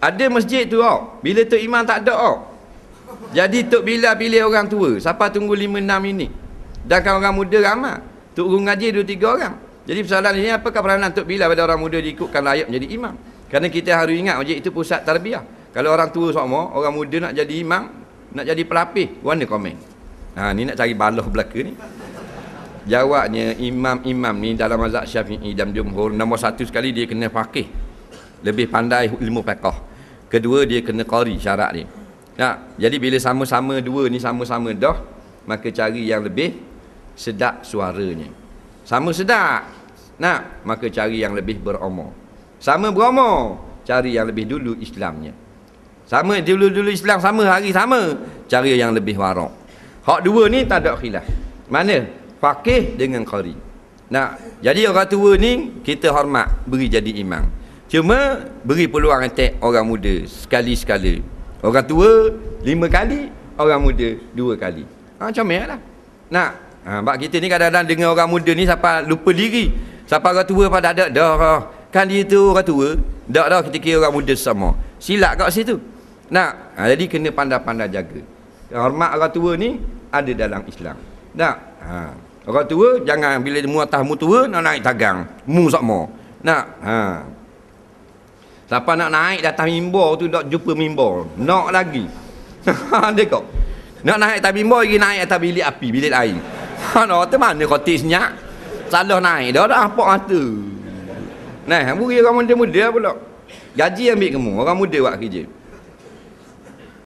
Ada masjid tu oh. Bila Tok Imam tak ada oh. Jadi Tok Bila pilih orang tua. Siapa tunggu lima enam ini? Dan kan orang muda ramai. Tok Guru ngaji dua tiga orang. Jadi persoalan ini apakah peranan Tok Bila pada orang muda diikutkan layak menjadi imam? Kerana kita harus ingat masjid itu pusat tarbiyah. Kalau orang tua semua, orang muda nak jadi imam, nak jadi pelapis, mana komen? Ha, ni nak cari baloh belaka ni. Jawabnya imam-imam ni dalam mazhab syafi'i dan jumhur, nombor satu sekali dia kena faqih. Lebih pandai ilmu fiqah. Kedua dia kena qari syarat ni. Nah, jadi bila sama-sama dua ni sama-sama dah, maka cari yang lebih sedap suaranya. Sama sedap. Nah, maka cari yang lebih berumur. Sama berumur, cari yang lebih dulu Islamnya. Sama dulu-dulu Islam sama hari sama, cari yang lebih warak. Hak dua ni tak ada khilaf. Mana? Faqih dengan qari. Nah, jadi orang tua ni kita hormat beri jadi imam. Cuma beri peluang attack orang muda sekali-sekala. Orang tua lima kali, orang muda dua kali. Ha, comel lah. Nak, ha, bak kita ni kadang-kadang dengan orang muda ni siapa lupa diri. Siapa orang tua pada ada dah. Kan dia tu orang tua, dah dah kita kira orang muda sama. Silap kat situ. Nak, ha, jadi kena pandai-pandai jaga. Hormat orang tua ni ada dalam Islam. Nak, ha, orang tua jangan bila mu atas mu tua nak naik tagang. Mu sama. Nak, ha, Siapa nak naik datang mimbar tu tak jumpa mimbar. Nak lagi. Ada kok. Nak naik atas mimbar lagi naik atas bilik api, bilik air. Ha no, tu mana kotik senyap? Salah naik dah dah apa mata. Nah, bagi orang muda-muda pula. Gaji ambil kamu, orang muda buat kerja.